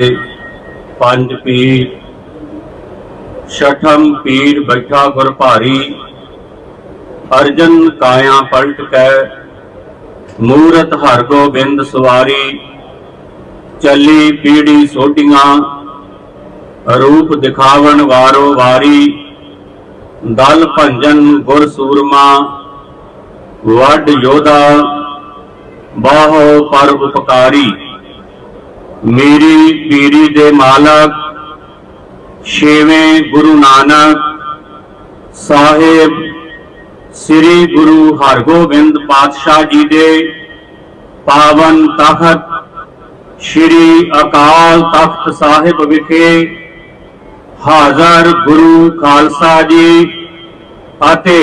ਪੰਜ ਪੀਰ, ਛਠਮ ਪੀਰ ਬੈਠਾ ਗੁਰ ਭਾਰੀ ਅਰਜਨ ਕਾਇਆ ਪਲਟ ਕੈ, ਮੂਰਤ ਹਰ ਗੋਬਿੰਦ ਸਵਾਰੀ, ਚੱਲੀ ਪੀੜੀ ਸੋਢੀਆਂ, ਰੂਪ ਦਿਖਾਵਣ ਵਾਰੋ ਵਾਰੀ, ਦਲ ਭੰਜਨ ਗੁਰ ਸੂਰਮਾ ਵੱਡ ਯੋਧਾ, ਬਾਹੋ ਪਰ ਉਪਕਾਰੀ ਮੇਰੀ ਪੀਰੀ ਦੇ ਮਾਲਕ, ਛੇਵੇਂ ਗੁਰੂ ਨਾਨਕ ਸਾਹਿਬ, ਸ੍ਰੀ ਗੁਰੂ ਹਰਗੋਬਿੰਦ ਪਾਤਸ਼ਾਹ ਜੀ ਦੇ ਪਾਵਨ ਤਖਤ, ਸ੍ਰੀ ਅਕਾਲ ਤਖਤ ਸਾਹਿਬ ਵਿਖੇ ਹਾਜ਼ਰ ਗੁਰੂ ਖਾਲਸਾ ਜੀ ਅਤੇ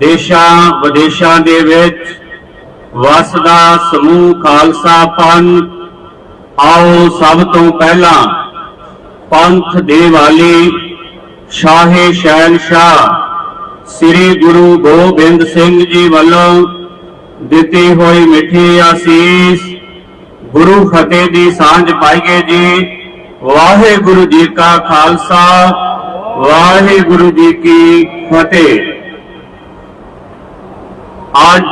ਦੇਸ਼ਾਂ ਵਿਦੇਸ਼ਾਂ ਦੇ ਵਿੱਚ ਵਸਦਾ ਸਮੂਹ ਖਾਲਸਾ ਪੰਥ ਆਓ ਸਭ ਤੋਂ ਪਹਿਲਾਂ ਪੰਥ ਦੇ ਵਾਲੀ ਸ਼ਾਹੇ ਸ਼ਹਿਨਸ਼ਾਹ ਸ੍ਰੀ ਗੁਰੂ ਗੋਬਿੰਦ ਸਿੰਘ ਜੀ ਵੱਲੋਂ ਦਿੱਤੀ ਹੋਈ ਮਿੱਠੀ ਆਸੀਸ, ਗੁਰੂ ਫਤਿਹ ਦੀ ਸਾਂਝ ਪਾਈਏ ਜੀ। ਵਾਹਿਗੁਰੂ ਜੀ ਕਾ ਖਾਲਸਾ, ਵਾਹਿਗੁਰੂ ਜੀ ਕੀ ਫਤਿਹ। ਅੱਜ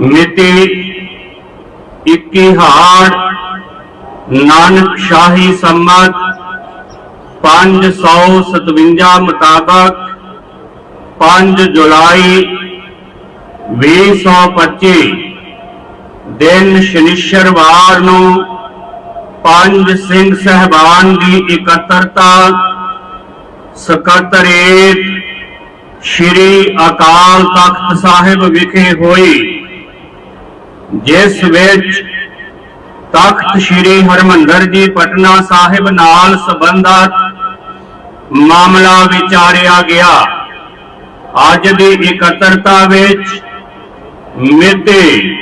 ਮਿਤੀ 21 ਹਾੜ, ਨਾਨਕ ਸ਼ਾਹੀ ਸੰਮਤ 557 ਮੁਤਾਬਕ 5 ਜੁਲਾਈ 2025 ਦਿਨ ਸ਼ਨੀਸ਼ਰਵਾਰ ਨੂੰ ਪੰਜ ਸਿੰਘ ਸਹਿਬਾਨ ਦੀ ਇਕੱਤਰਤਾ ਸਕੱਤਰੇਤ ਸ਼੍ਰੀ ਅਕਾਲ ਤਖਤ ਸਾਹਿਬ ਵਿਖੇ ਹੋਈ। ਜਿਸ ਵਿੱਚ ਤਖਤ ਸ੍ਰੀ ਹਰਮੰਦਰ ਜੀ ਪਟਨਾ ਸਾਹਿਬ ਨਾਲ ਸੰਬੰਧਤ ਮਾਮਲਾ ਵਿਚਾਰਿਆ ਗਿਆ। ਅੱਜ ਦੀ ਇਕੱਤਰਤਾ ਵਿੱਚ ਮਿਤੀ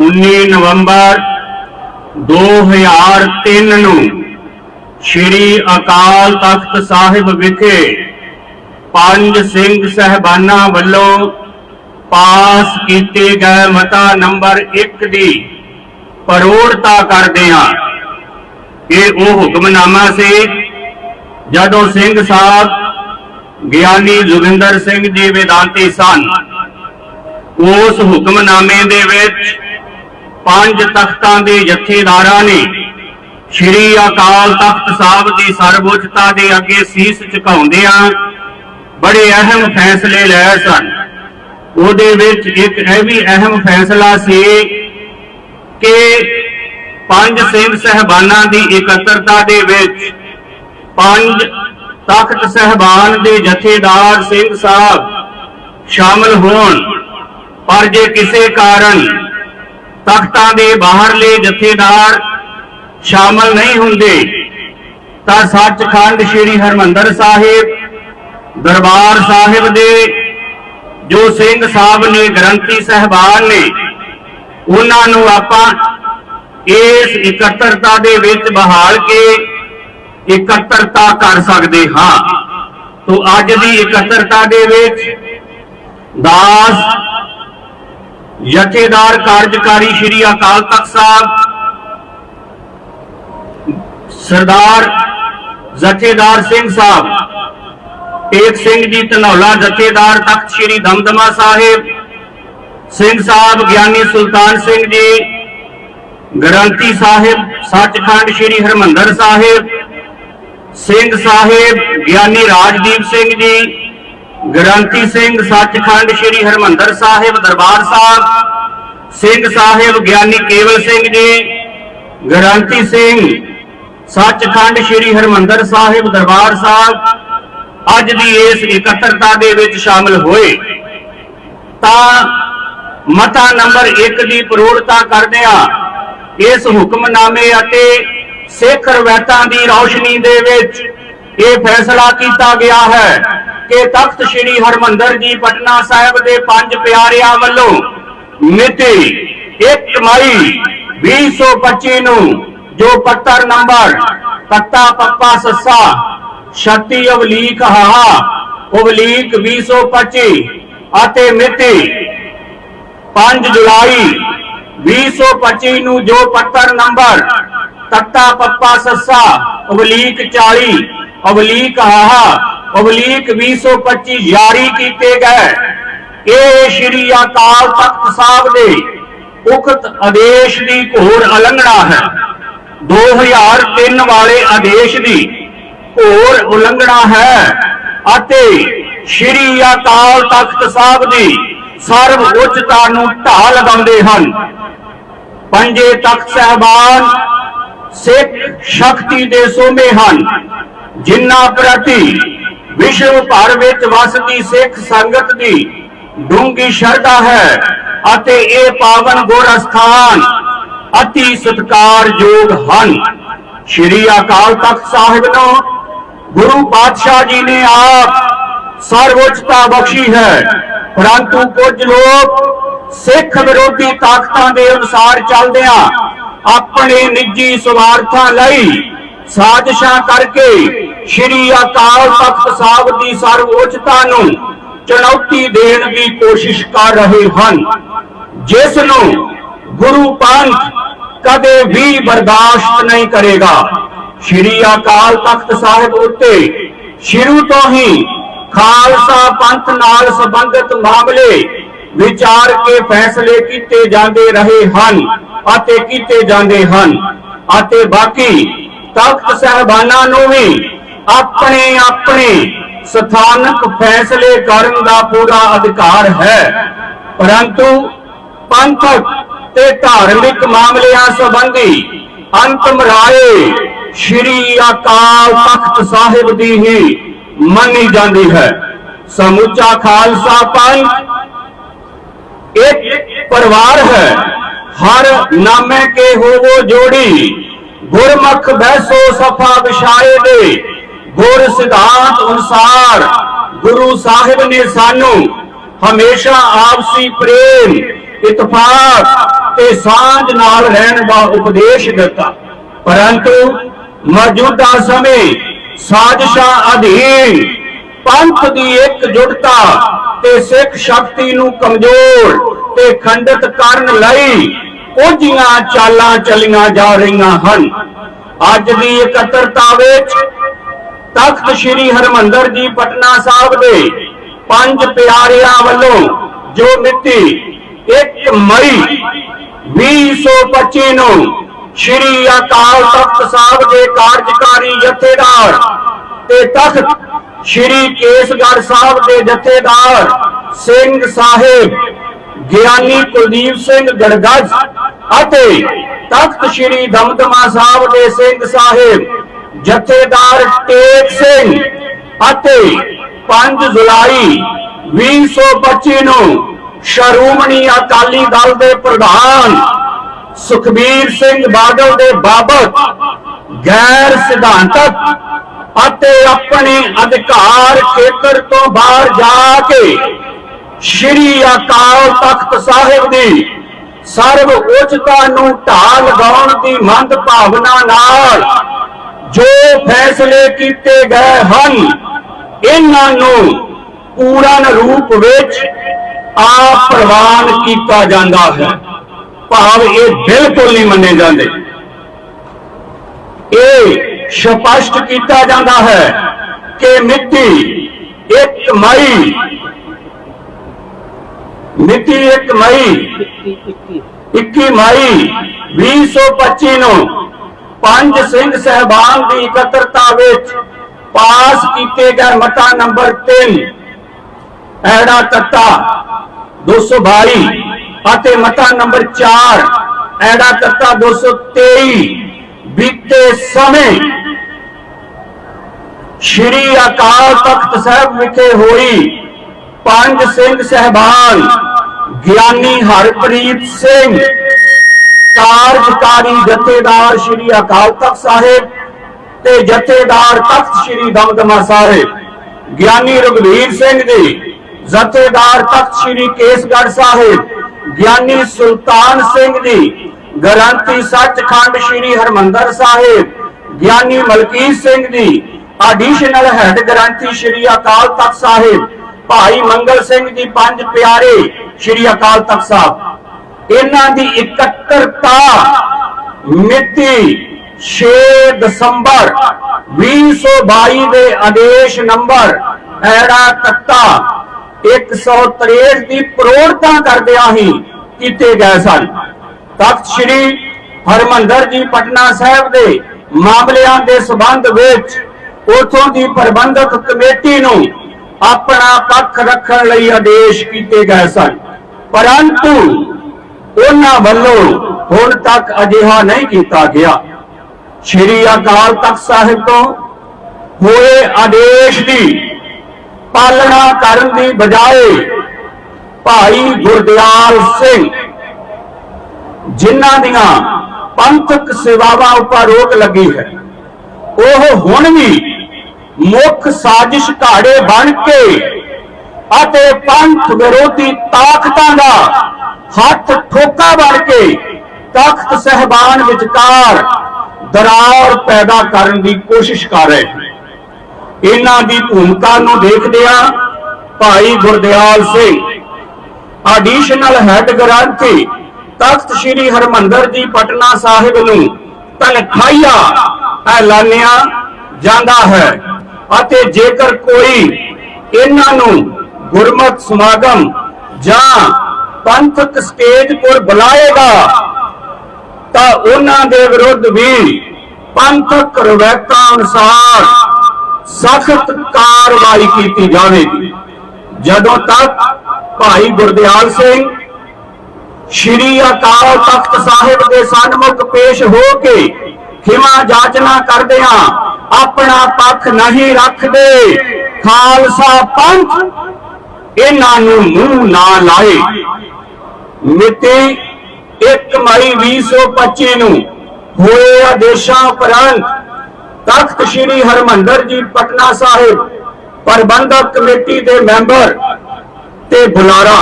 19 ਨਵੰਬਰ 2003 ਨੂੰ ਸ੍ਰੀ ਅਕਾਲ ਤਖਤ ਸਾਹਿਬ ਵਿਖੇ ਪੰਜ ਸਿੰਘ ਸਹਿਬਾਨਾਂ ਵੱਲੋਂ ਪਾਸ ਕੀਤੇ ਗਏ ਮਤਾ ਨੰਬਰ 1 ਦੀ ਪਰੋੜਤਾ ਕਰਦੇ ਹਾਂ। ਇਹ ਉਹ ਹੁਕਮਨਾਮਾ ਸੀ ਜਦੋਂ ਸਿੰਘ ਸਾਹਿਬ ਗਿਆਨੀ ਜੋਗਿੰਦਰ ਸਿੰਘ ਜੀ ਵੇਦਾਂਤੀ ਸਨ। ਉਸ ਹੁਕਮਨਾਮੇ ਦੇ ਵਿੱਚ ਪੰਜ ਤਖਤਾਂ ਦੇ ਜਥੇਦਾਰਾਂ ਨੇ ਸ਼੍ਰੀ ਅਕਾਲ ਤਖਤ ਸਾਹਿਬ ਦੀ ਸਰਵਉੱਚਤਾ ਦੇ ਅੱਗੇ ਸੀਸ ਝੁਕਾਉਂਦਿਆਂ ਬੜੇ ਅਹਿਮ ਫੈਸਲੇ ਲਏ ਸਨ। ਉਹਦੇ ਵਿੱਚ ਇੱਕ ਇਹ ਵੀ ਅਹਿਮ ਫੈਸਲਾ ਸੀ ਕਿ ਪੰਜ ਸਿੰਘ ਸਹਿਬਾਨਾਂ ਦੀ ਇਕੱਤਰਤਾ ਦੇ ਵਿੱਚ ਪੰਜ ਤਖਤ ਸਹਿਬਾਨ ਦੇ ਜਥੇਦਾਰ ਸਿੰਘ ਸਾਹਿਬ ਸ਼ਾਮਲ ਹੋਣ। ਪਰ ਜੇ ਕਿਸੇ ਕਾਰਨ ਤਖਤਾਂ ਦੇ ਬਾਹਰਲੇ ਜਥੇਦਾਰ ਸ਼ਾਮਲ ਨਹੀਂ ਹੁੰਦੇ, ਤਾਂ ਸੱਚਖੰਡ ਸ੍ਰੀ ਹਰਮੰਦਰ ਸਾਹਿਬ, ਦਰਬਾਰ ਸਾਹਿਬ ਦੇ ਜੋ ਸਿੰਘ ਸਾਹਿਬ ਨੇ ਗ੍ਰੰਥੀ ਸਹਿਬਾਨ ਨੇ, ਉਹਨਾਂ ਨੂੰ ਆਪਾਂ ਇਸ ਇਕੱਤਰਤਾ ਦੇ ਵਿੱਚ ਬਹਾਲ ਕੇ ਇਕੱਤਰਤਾ ਕਰ ਸਕਦੇ ਹਾਂ। ਤੋਂ ਅੱਜ ਦੀ ਇਕੱਤਰਤਾ ਦੇ ਵਿੱਚ ਦਾਸ, ਜਥੇਦਾਰ ਕਾਰਜਕਾਰੀ ਸ਼੍ਰੀ ਅਕਾਲ ਤਖਤ ਸਾਹਿਬ, ਸਰਦਾਰ ਜਥੇਦਾਰ ਸਿੰਘ ਸਾਹਿਬ ਏਕ ਸਿੰਘ ਜੀ ਧਨੌਲਾ ਜਥੇਦਾਰ ਤਖਤ ਸ਼੍ਰੀ ਦਮਦਮਾ ਸਾਹਿਬ, ਸਿੰਘ ਸਾਹਿਬ ਗਿਆਨੀ ਸੁਲਤਾਨ ਸਿੰਘ ਜੀ, ਗ੍ਰੰਥੀ ਸਾਹਿਬ, ਸੱਚਖੰਡ ਸ੍ਰੀ ਹਰਮੰਦਰ ਸਾਹਿਬ, ਸਿੰਘ ਸਾਹਿਬ ਗਿਆਨੀ ਰਾਜਦੀਪ ਸਿੰਘ ਜੀ, ਗ੍ਰੰਥੀ ਸਿੰਘ ਸੱਚਖੰਡ ਸ੍ਰੀ ਹਰਮੰਦਰ ਸਾਹਿਬ ਦਰਬਾਰ ਸਾਹਿਬ, ਸਿੰਘ ਸਾਹਿਬ ਗਿਆਨੀ ਕੇਵਲ ਸਿੰਘ ਜੀ, ਗ੍ਰੰਥੀ ਸਿੰਘ ਸੱਚਖੰਡ ਸ੍ਰੀ ਹਰਮੰਦਰ ਸਾਹਿਬ ਦਰਬਾਰ ਸਾਹਿਬ ਅੱਜ ਦੀ ਇਸ ਇਕੱਤਰਤਾ ਦੇ ਵਿੱਚ ਸ਼ਾਮਲ ਹੋਏ। ਤਾਂ ਮਤਾ ਨੰਬਰ 1 ਦੀ ਪ੍ਰੋੜਤਾ ਕਰਦਿਆਂ ਇਸ ਹੁਕਮਨਾਮੇ ਅਤੇ ਸਿੱਖ ਰਵਾਇਤਾਂ ਦੀ ਰੌਸ਼ਨੀ ਦੇ ਵਿੱਚ ਇਹ ਫੈਸਲਾ ਕੀਤਾ ਗਿਆ ਹੈ ਕਿ ਤਖਤ ਸ੍ਰੀ ਹਰਮੰਦਰ ਜੀ ਪਟਨਾ ਸਾਹਿਬ ਦੇ ਪੰਜ ਪਿਆਰਿਆਂ ਵੱਲੋਂ ਮਿਤੀ 1 ਮਈ 2025 ਨੂੰ ਜੋ ਪੱਤਰ ਨੰਬਰ ਪੱਤਾ ਪੱਪਾ ਸੱਸਾ 36 ਅਵਲੀਕ ਹਾ, ਅਵਲੀਕ 2025 ਅਤੇ ਮਿਤੀ 5 ਜੁਲਾਈ 2025 ਨੂੰ ਜੋ ਪੱਤਰ ਨੰਬਰ ਤੱਤਾ ਪੱਪਾ ਸੱਸਾ, ਅਵਲੀਕ 40 ਅਵਲੀਕ ਹਾਹਾ ਅਵਲੀਕ 225 ਜਾਰੀ ਕੀਤੇ ਗਏ। ਇਹ ਸ਼੍ਰੀ ਅਕਾਲ ਤਖਤ ਸਾਹਿਬ ਦੇ ਉਕਤ ਆਦੇਸ਼ ਦੀ ਘੋਰ ਉਲੰਘਣਾ ਹੈ। 2003 ਵਾਲੇ ਆਦੇਸ਼ ਦੀ ਹੋਰ ਉਲੰਘਣਾ ਹੈ ਅਤੇ ਸ਼੍ਰੀ ਅਕਾਲ ਤਖਤ ਸਾਹਿਬ ਦੀ ਸਰਵ ਉੱਚਤਾ ਨੂੰ ਢਾਹ ਲਗਾਉਂਦੇ ਹਨ। ਪੰਜੇ ਤਖਤ ਸਹਿਬਾਨ ਸਿੱਖ ਸ਼ਕਤੀ ਦੇ ਸੋਮੇ ਹਨ, ਜਿਨ੍ਹਾਂ ਪ੍ਰਤੀ ਵਿਸ਼ਵ ਭਰ ਵਿੱਚ ਵਸਦੀ ਸਿੱਖ ਸੰਗਤ ਦੀ ਡੂੰਗੀ ਸ਼ਰਧਾ ਹੈ ਅਤੇ ਇਹ ਪਾਵਨ ਗੁਰ ਅਸਥਾਨ ਅਤੀ ਸਤਿਕਾਰਯੋਗ ਹਨ। ਸ਼੍ਰੀ ਅਕਾਲ ਤਖਤ ਸਾਹਿਬ ਨੂੰ ਗੁਰੂ ਪਾਤਸ਼ਾਹ ਜੀ ਨੇ ਆਪ ਸਰਵਉੱਚਤਾ ਬਖਸ਼ੀ ਹੈ। ਪਰੰਤੂ ਕੁਝ ਲੋਕ ਸਿੱਖ ਵਿਰੋਧੀ ਤਾਕਤਾਂ ਦੇ ਅਨੁਸਾਰ ਚੱਲਦਿਆਂ ਆਪਣੇ ਨਿੱਜੀ ਸਵਾਰਥਾਂ ਲਈ ਸਾਜ਼ਿਸ਼ਾਂ ਕਰਕੇ ਸ਼੍ਰੀ ਅਕਾਲ ਤਖਤ ਸਾਹਿਬ ਦੀ ਸਰਵਉੱਚਤਾ ਨੂੰ ਚੁਣੌਤੀ ਦੇਣ ਦੀ ਕੋਸ਼ਿਸ਼ ਕਰ ਰਹੇ ਹਨ। ਜਿਸ ਨੂੰ ਗੁਰੂ ਪੰਥ ਕਦੇ ਵੀ ਬਰਦਾਸ਼ਤ ਨਹੀਂ ਕਰੇਗਾ। ਸ਼੍ਰੀ ਅਕਾਲ ਤਖਤ ਸਾਹਿਬ ਉੱਤੇ ਸ਼ੁਰੂ ਤੋਂ ਹੀ ਖਾਲਸਾ ਪੰਥ ਨਾਲ ਸੰਬੰਧਿਤ ਮਾਮਲੇ ਵਿਚਾਰ ਕੇ ਫੈਸਲੇ ਕੀਤੇ ਜਾਂਦੇ ਰਹੇ ਹਨ ਅਤੇ ਕੀਤੇ ਜਾਂਦੇ ਹਨ ਅਤੇ ਬਾਕੀ ਤਖਤ ਸਹਿਬਾਨਾਂ ਨੂੰ ਵੀ ਆਪਣੇ ਆਪਣੇ ਸਥਾਨਕ ਫੈਸਲੇ ਕਰਨ ਦਾ ਪੂਰਾ ਅਧਿਕਾਰ ਹੈ। ਪਰੰਤੂ ਪੰਥਕ ਤੇ ਧਾਰਮਿਕ ਮਾਮਲਿਆਂ ਸੰਬੰਧੀ ਅੰਤਮ ਰਾਏ ਸ਼੍ਰੀ ਅਕਾਲ ਤਖਤ ਸਾਹਿਬ ਦੀ ਹੀ ਮੰਨੀ ਜਾਂਦੀ ਹੈ। ਸਮੁੱਚਾ ਖਾਲਸਾ ਪੰਥ ਇੱਕ ਪਰਿਵਾਰ ਹੈ। ਹਰ ਨਾਮੇ ਕੇ ਹੋਵੋ ਜੋੜੀ। ਗੁਰਮੁਖ ਬੈਸੋ ਸਫਾ ਵਿਛਾਏ ਦੇ। ਗੁਰ ਸਿਧਾਂਤ ਅਨੁਸਾਰ ਗੁਰੂ ਸਾਹਿਬ ਨੇ ਸਾਨੂੰ ਹਮੇਸ਼ਾ ਆਪਸੀ ਪ੍ਰੇਮ, ਇਤਫਾਕ ਤੇ ਸਾਂਝ ਨਾਲ ਰਹਿਣ ਦਾ ਉਪਦੇਸ਼ ਦਿੱਤਾ। ਪਰੰਤੂ ਮੌਜੂਦਾ ਸਮੇਂ ਸਾਜ਼ਿਸ਼ਾਂ ਅਧੀਨ ਪੰਥ ਦੀ ਇਕਜੁੱਟਤਾ ਤੇ ਸਿੱਖ ਸ਼ਕਤੀ ਨੂੰ ਕਮਜ਼ੋਰ ਤੇ ਖੰਡਿਤ ਕਰਨ ਲਈ ਕੁਝੀਆਂ ਚਾਲਾਂ ਚੱਲੀਆਂ ਜਾ ਰਹੀਆਂ ਹਨ। ਅੱਜ ਦੀ ਇਕੱਤਰਤਾ ਵਿੱਚ ਤਖਤ ਸ੍ਰੀ ਹਰਮੰਦਰ ਜੀ ਪਟਨਾ ਸਾਹਿਬ ਦੇ ਪੰਜ ਪਿਆਰਿਆਂ ਵੱਲੋਂ ਜੋ ਮਿਤੀ 1 ਮਈ 2025 ਨੂੰ ਸ੍ਰੀ ਅਕਾਲ ਤਖਤ ਸਾਹਿਬ ਦੇ ਕਾਰਜਕਾਰੀ ਜਥੇਦਾਰ ਤੇ ਤਖਤ ਸ੍ਰੀ ਕੇਸਗੜ੍ਹ ਸਾਹਿਬ ਦੇ ਜਥੇਦਾਰ ਸਿੰਘ ਸਾਹਿਬ, ਗਿਆਨੀ ਕੁਲਦੀਪ ਸਿੰਘ ਗੜਗੜ ਅਤੇ ਤਖਤ ਸ੍ਰੀ ਦਮਦਮਾ ਸਾਹਿਬ ਦੇ ਸਿੰਘ ਸਾਹਿਬ, ਜਥੇਦਾਰ ਟੇਕ ਸਿੰਘ ਅਤੇ 5 ਜੁਲਾਈ 2025 ਨੂੰ ਸ਼੍ਰੋਮਣੀ ਅਕਾਲੀ ਦਲ ਦੇ ਪ੍ਰਧਾਨ ਸੁਖਬੀਰ ਸਿੰਘ ਬਾਦਲ ਦੇ ਬਾਬਤ ਗੈਰ ਸਿਧਾਂਤਕ ਅਤੇ ਆਪਣੇ ਅਧਿਕਾਰ ਖੇਤਰ ਤੋਂ ਬਾਹਰ ਜਾ ਕੇ ਸ਼੍ਰੀ ਅਕਾਲ ਤਖਤ ਸਾਹਿਬ ਦੀ ਸਰਵ ਉੱਚਤਾ ਨੂੰ ਢਾਹ ਲਗਾਉਣ ਦੀ ਮੰਦ ਭਾਵਨਾ ਨਾਲ ਜੋ ਫੈਸਲੇ ਕੀਤੇ ਗਏ ਹਨ, ਇਹਨਾਂ ਨੂੰ ਪੂਰਨ ਰੂਪ ਵਿੱਚ ਆਪ ਪ੍ਰਵਾਨ ਕੀਤਾ ਜਾਂਦਾ ਹੈ। ਭਾਵ ਇਹ ਬਿਲਕੁਲ ਨਹੀਂ ਮੰਨੇ ਜਾਂਦੇ। ਇਹ ਸਪਸ਼ਟ ਕੀਤਾ ਜਾਂਦਾ ਹੈ ਕਿ ਮਿਤੀ 1 ਮਈ। ਮਿਤੀ 1 ਮਈ। 21 ਮਈ 2025 ਨੂੰ ਪੰਜ ਸਿੰਘ ਸਹਿਬਾਨ ਦੀ ਇਕੱਤਰਤਾ ਵਿੱਚ ਪਾਸ ਕੀਤੇ ਗਏ ਮਤਾ ਨੰਬਰ 3 ਐੜਾ ਤੱਤਾ 222 ਅਤੇ ਮਤਾ ਨੰਬਰ 4 ਐੜਾ ਤੱਤਾ 223 ਬੀਤੇ ਸਮੇਂ ਸ਼੍ਰੀ ਅਕਾਲ ਤਖਤ ਸਾਹਿਬ ਵਿਖੇ ਹੋਈ ਪੰਜ ਸਿੰਘ ਸਹਿਬਾਨ, ਗਿਆਨੀ ਹਰਪ੍ਰੀਤ ਸਿੰਘ, ਕਾਰਜਕਾਰੀ ਜਥੇਦਾਰ ਸ਼੍ਰੀ ਅਕਾਲ ਤਖਤ ਸਾਹਿਬ ਤੇ ਜਥੇਦਾਰ ਤਖਤ ਸ਼੍ਰੀ ਦਮਦਮਾ ਸਾਹਿਬ, ਗਿਆਨੀ ਰਗਵੀਰ ਸਿੰਘ ਜੀ, ਜਥੇਦਾਰ ਤਖਤ ਸ਼੍ਰੀ ਕੇਸਗੜ੍ਹ ਸਾਹਿਬ ਗਿਆਨੀ ਸੁਲਤਾਨ ਸਿੰਘ ਜੀ ਗ੍ਰੰਥੀ ਸੱਚਖੰਡ ਸ਼੍ਰੀ ਹਰਮੰਦਰ ਸਾਹਿਬ, ਗਿਆਨੀ ਮਲਕੀਤ ਸਿੰਘ ਜੀ ਐਡੀਸ਼ਨਲ ਹੈੱਡ ਗ੍ਰੰਥੀ ਸ਼੍ਰੀ ਅਕਾਲ ਤਖਤ ਸਾਹਿਬ, ਭਾਈ ਮੰਗਲ ਸਿੰਘ ਜੀ ਪੰਜ ਪਿਆਰੇ ਸ਼੍ਰੀ ਅਕਾਲ ਤਖਤ ਸਾਹਿਬ। ਇਹਨਾਂ ਦੀ ਇਕੱਤਰਤਾ ਮਿਤੀ 6 ਦਸੰਬਰ 2022 ਦੇ ਆਦੇਸ਼ ਨੰਬਰ ਐੜਾ ਤੱਤਾ 163 ਦੀ ਪ੍ਰੋੜਤਾ ਕਰਦਿਆਂ ਹੀ ਕੀਤੇ ਗਏ ਸਨ। ਤਖਤ ਸ੍ਰੀ ਹਰਮੰਦਰ ਜੀ ਪਟਨਾ ਸਾਹਿਬ ਦੇ ਮਾਮਲਿਆਂ ਦੇ ਸਬੰਧ ਵਿੱਚ ਉਥੋਂ ਦੀ ਪ੍ਰਬੰਧਕ ਕਮੇਟੀ ਨੂੰ ਆਪਣਾ ਪੱਖ ਰੱਖਣ ਲਈ ਆਦੇਸ਼ ਕੀਤੇ ਗਏ ਸਨ। ਪਰੰਤੂ ਉਹਨਾਂ ਵੱਲੋਂ ਹੁਣ ਤੱਕ ਅਜਿਹਾ ਨਹੀਂ ਕੀਤਾ ਗਿਆ। ਸ਼੍ਰੀ ਅਕਾਲ ਤਖਤ ਸਾਹਿਬ ਤੋਂ ਹੋਏ ਆਦੇਸ਼ ਦੀ ਪਾਲਣਾ ਕਰਨ ਦੀ ਬਜਾਏ ਭਾਈ ਗੁਰਦਿਆਲ ਸਿੰਘ ਜਿਨ੍ਹਾਂ ਦੀਆਂ ਪੰਥਕ ਸੇਵਾਵਾਂ ਉੱਪਰ ਰੋਕ ਲੱਗੀ ਹੈ, ਉਹ ਹੁਣ ਵੀ ਮੁੱਖ ਸਾਜ਼ਿਸ਼ ਘਾੜੇ ਬਣ ਕੇ ਅਤੇ ਪੰਥ ਵਿਰੋਧੀ ਤਾਕਤਾਂ ਦਾ ਹੱਥ ਠੋਕਾ ਬਣ ਕੇ ਤਖਤ ਸਹਿਬਾਨ ਵਿਚਕਾਰ ਦਰਾਰ ਪੈਦਾ ਕਰਨ ਦੀ ਕੋਸ਼ਿਸ਼ ਕਰ ਰਹੇ ਹਨ। ਇਹਨਾਂ ਦੀ ਭੂਮਿਕਾ ਨੂੰ ਦੇਖਦਿਆਂ ਭਾਈ ਗੁਰਦਿਆਲ ਸਿੰਘ। ਐਡੀਸ਼ਨਲ ਹੈੱਡ ਗ੍ਰੰਥੀ ਤਖਤ ਸ੍ਰੀ ਹਰਮੰਦਰ ਜੀ ਪਟਨਾ ਸਾਹਿਬ ਨੂੰ ਤਨਖਾਹੀਆ ਐਲਾਨਿਆ ਜਾਂਦਾ ਹੈ ਅਤੇ ਜੇਕਰ ਕੋਈ ਇਹਨਾਂ ਨੂੰ ਗੁਰਮਤ ਸਮਾਗਮ ਜਾਂ ਪੰਥਕ ਸਟੇਜ ਪਰ ਬੁਲਾਏਗਾ, ਤਾਂ ਉਹਨਾਂ ਦੇ ਵਿਰੁੱਧ ਵੀ ਪੰਥਕ ਰਵਾਇਤਾਂ ਅਨੁਸਾਰ ਸਖਤ ਕਾਰਵਾਈ ਕੀਤੀ ਜਾਵੇਗੀ। ਜਦੋਂ ਤੱਕ ਭਾਈ ਗੁਰਦਿਆਲ ਸਿੰਘ ਸ਼੍ਰੀ ਅਕਾਲ ਤਖਤ ਸਾਹਿਬ ਦੇ ਸਨਮੁਖ ਪੇਸ਼ ਹੋ ਕੇ ਖਿਮਾ ਜਾਚਨਾ ਕਰਦਿਆਂ ਆਪਣਾ ਪੱਖ ਨਹੀਂ ਰੱਖਦੇ, ਖਾਲਸਾ ਪੰਥ ਇਹਨਾਂ ਨੂੰ ਮੂੰਹ ਨਾ ਲਾਏ। ਮਿਤੀ 1 ਮਈ 2025 ਨੂੰ ਹੋਏ ਆਦੇਸ਼ਾਂ ਉਪਰੰਤ ਤਖਤ ਸ੍ਰੀ ਹਰਮੰਦਰ ਜੀ, ਪਟਨਾ ਸਾਹਿਬ, ਪ੍ਰਬੰਧਕ ਕਮੇਟੀ ਦੇ ਮੈਂਬਰ ਤੇ ਬੁਲਾਰਾ,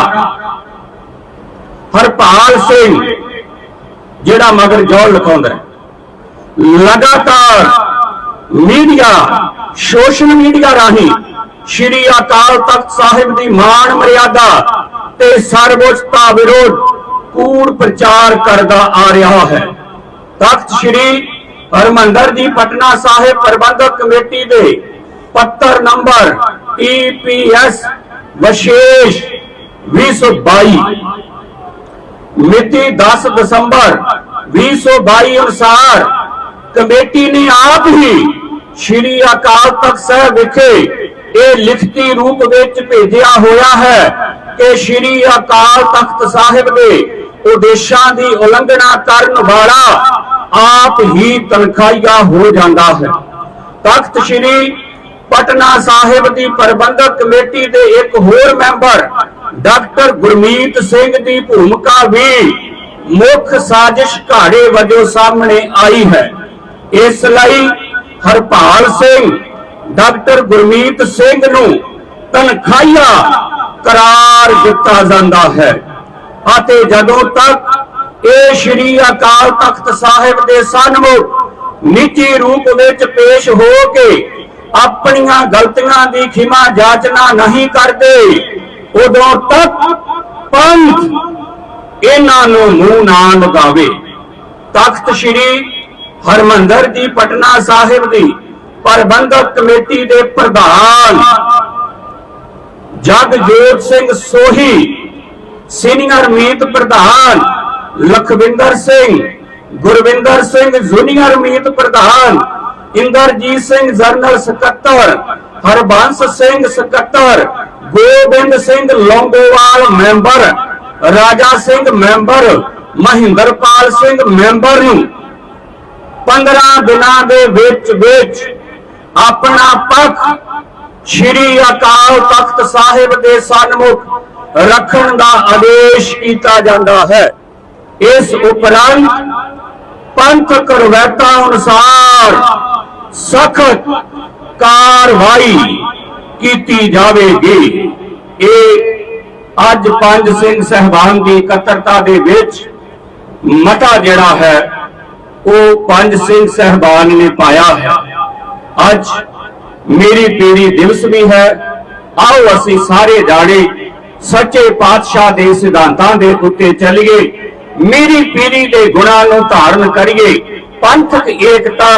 ਹਰਪਾਲ ਸਿੰਘ, ਜਿਹੜਾ ਮਗਰ ਜੋਲ ਲਿਖਾਉਂਦਾ ਲਗਾਤਾਰ ਮੀਡੀਆ, ਸੋਸ਼ਲ ਮੀਡੀਆ ਰਾਹੀਂ ਸ਼੍ਰੀ ਅਕਾਲ ਤਖਤ ਸਾਹਿਬ ਦੀ ਮਾਣ ਮਰਿਆਦਾ ਤੇ ਸਰਵਉੱਚਤਾ ਵਿਰੋਧ ਕੂੜ ਪ੍ਰਚਾਰ ਕਰਦਾ ਆ ਰਿਹਾ ਹੈ। ਤਖਤ ਸ੍ਰੀ ਹਰਮੰਦਰ ਜੀ, ਪਟਨਾ ਸਾਹਿਬ ਪ੍ਰਬੰਧਕ ਕਮੇਟੀ ਦੇ ਪੱਤਰ ਨੰਬਰ EPS ਵਿਸ਼ੇਸ਼ 2022 ਮਿਤੀ 10 ਦਸੰਬਰ 2022 ਅਨੁਸਾਰ ਕਮੇਟੀ ਨੇ ਆਪ ਹੀ ਸ਼੍ਰੀ ਅਕਾਲ ਤਖਤ ਸਾਹਿਬ ਵਿਖੇ ਇਹ ਲਿਖਤੀ ਰੂਪ ਵਿੱਚ ਭੇਜਿਆ ਹੋਇਆ ਹੈ ਕਿ ਸ਼੍ਰੀ ਅਕਾਲ ਤਖਤ ਸਾਹਿਬ ਦੇ ਉਦੇਸ਼ਾਂ ਦੀ ਉਲੰਘਣਾ ਕਰਨ ਵਾਲਾ ਆਪ ਹੀ ਤਨਖਾਹੀਆ ਹੋ ਜਾਂਦਾ ਹੈ। ਤਖਤ ਸ੍ਰੀ ਪਟਨਾ ਸਾਹਿਬ ਦੀ ਪ੍ਰਬੰਧਕ ਕਮੇਟੀ ਦੇ ਇੱਕ ਹੋਰ ਮੈਂਬਰ, ਡਾਕਟਰ ਗੁਰਮੀਤ ਸਿੰਘ ਦੀ ਭੂਮਿਕਾ ਵੀ ਮੁੱਖ ਸਾਜ਼ਿਸ਼ ਘਾੜੇ ਵਜੋਂ ਸਾਹਮਣੇ ਆਈ ਹੈ। ਇਸ ਲਈ ਹਰਪਾਲ ਸਿੰਘ, ਡਾਕਟਰ ਗੁਰਮੀਤ ਸਿੰਘ ਨੂੰ ਤਨਖਾਹੀਆ ਕਰਾਰ ਦਿੱਤਾ ਜਾਂਦਾ ਹੈ। ਅਤੇ ਜਦੋਂ ਤੱਕ ਇਹ ਸ਼੍ਰੀ ਅਕਾਲ ਤਖਤ ਸਾਹਿਬ ਦੇ ਸਨਮੁਖ, ਨਿੱਜੀ ਰੂਪ ਵਿੱਚ ਪੇਸ਼ ਹੋ ਕੇ ਆਪਣੀਆਂ ਗਲਤੀਆਂ ਦੀ ਖਿਮਾ ਜਾਚਨਾ ਨਹੀਂ ਕਰਦੇ, ਉਦੋਂ ਤੱਕ ਪੰਥ ਇਹਨਾਂ ਨੂੰ ਮੂੰਹ ਨਾ ਲਗਾਵੇ। ਤਖਤ ਸ੍ਰੀ ਹਰਮੰਦਰ ਜੀ ਪਟਨਾ ਸਾਹਿਬ ਦੀ ਪ੍ਰਬੰਧਕ ਕਮੇਟੀ ਦੇ ਪ੍ਰਧਾਨ ਜਗਜੋਤ ਸਿੰਘ ਸੋਹੀ, ਸੀਨੀਅਰ ਮੀਤ ਪ੍ਰਧਾਨ ਲਖਵਿੰਦਰ ਸਿੰਘ, ਗੁਰਵਿੰਦਰ ਸਿੰਘ ਜੂਨੀਅਰ ਮੀਤ ਪ੍ਰਧਾਨ, ਇੰਦਰਜੀਤ ਸਿੰਘ ਜਨਰਲ ਸਕੱਤਰ, ਹਰਬੰਸ ਸਿੰਘ ਸਕੱਤਰ, Gobind Singh Longowal member, Raja Singh member, Mahinderpal Singh member ਨੂੰ 15 ਦਿਨਾਂ ਦੇ ਵਿੱਚ ਵਿੱਚ ਆਪਣਾ ਪੱਖ ਸ਼੍ਰੀ ਅਕਾਲ ਤਖਤ ਸਾਹਿਬ ਦੇ ਸਨਮੁਖ ਰੱਖਣ ਦਾ ਆਦੇਸ਼ ਕੀਤਾ ਜਾਂਦਾ ਹੈ। ਇਸ ਉਪਰੰਤ ਪੰਥਕ ਰਵਾਇਤਾਂ ਅਨੁਸਾਰ ਸਖਤ ਕਾਰਵਾਈ ਕੀਤੀ ਜਾਵੇਗੀ। ਇਹ ਅੱਜ ਪੰਜ ਸਿੰਘ ਸਹਿਬਾਨ ਦੀ ਇਕੱਤਰਤਾ ਦੇ ਵਿੱਚ ਮਤਾ ਜਿਹੜਾ ਹੈ, ਉਹ ਪੰਜ ਸਿੰਘ ਸਹਿਬਾਨ ਨੇ ਪਾਇਆ ਹੈ। ਅੱਜ ਮੇਰੀ ਪੀੜੀ ਦਿਵਸ ਵੀ ਹੈ। ਆਓ ਅਸੀਂ ਸਾਰੇ ਜਾਣੇ ਸੱਚੇ ਪਾਤਸ਼ਾਹ ਦੇ ਸਿਧਾਂਤਾਂ ਦੇ ਉੱਤੇ ਚੱਲੀਏ। ਮੇਰੀ ਪੀਰੀ ਦੇ ਗੁਣਾਂ ਨੂੰ ਧਾਰਨ ਕਰੀਏ। ਪੰਥਕ ਏਕਤਾ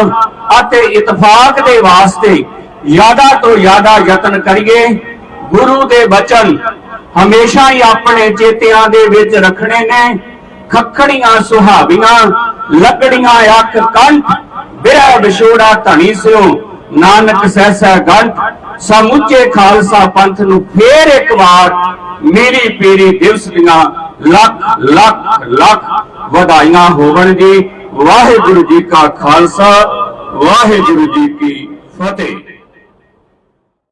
ਅਤੇ ਇਤਫਾਕ ਦੇ ਵਾਸਤੇ ਜ਼ਿਆਦਾ ਤੋਂ ਜ਼ਿਆਦਾ ਯਤਨ ਕਰੀਏ। ਗੁਰੂ ਦੇ ਬਚਨ ਹਮੇਸ਼ਾ ਹੀ ਆਪਣੇ ਚੇਤਿਆਂ ਦੇ ਵਿੱਚ ਰੱਖਣੇ ਨੇ। ਖੱਖੜੀਆਂ ਸੁਹਾਵੀਆਂ, ਲੱਕੜੀਆਂ ਅੱਖ ਕੰਠ, ਬਿਰਹ ਵਿਛੋੜਾ ਧਣੀ ਸਿਓ। ਨਾਨਕ ਸਹਿਸਾ ਗੰਠ ਸਮੁੱਚੇ ਖਾਲਸਾ ਪੰਥ ਨੂੰ ਫੇਰ ਇੱਕ ਵਾਰ ਮੇਰੀ ਪੀਰੀ ਦਿਵਸ ਦੀਆਂ ਲੱਖ ਲੱਖ ਲੱਖ ਵਧਾਈਆਂ ਹੋਵਣ ਜੀ ਵਾਹਿਗੁਰੂ ਜੀ ਕਾ ਖਾਲਸਾ ਵਾਹਿਗੁਰੂ ਜੀ ਕੀ ਫਤਿਹ।